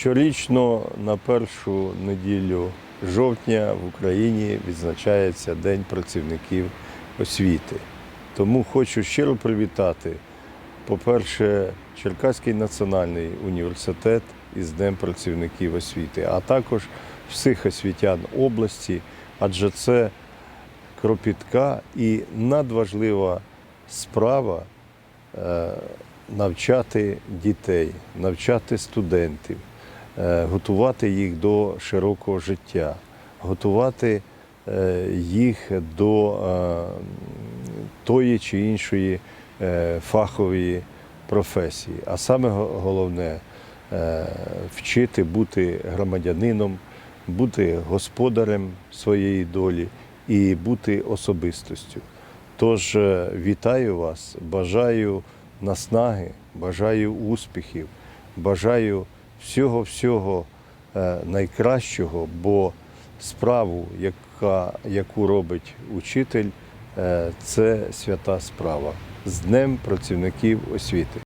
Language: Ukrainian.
Щорічно на першу неділю жовтня в Україні відзначається День працівників освіти. Тому хочу щиро привітати, по-перше, Черкаський національний університет із Днем працівників освіти, а також всіх освітян області, адже це кропітка і надважлива справа е, навчати дітей, навчати студентів, готувати їх до широкого життя, готувати е, їх до е, тої чи іншої е, фахової професії. А саме головне е, вчити бути громадянином, бути господарем своєї долі і бути особистостю. Тож е, вітаю вас, бажаю наснаги, бажаю успіхів, бажаю всього-всього е, найкращого, бо справу, яка, яку робить учитель, е, це свята справа. З Днем працівників освіти.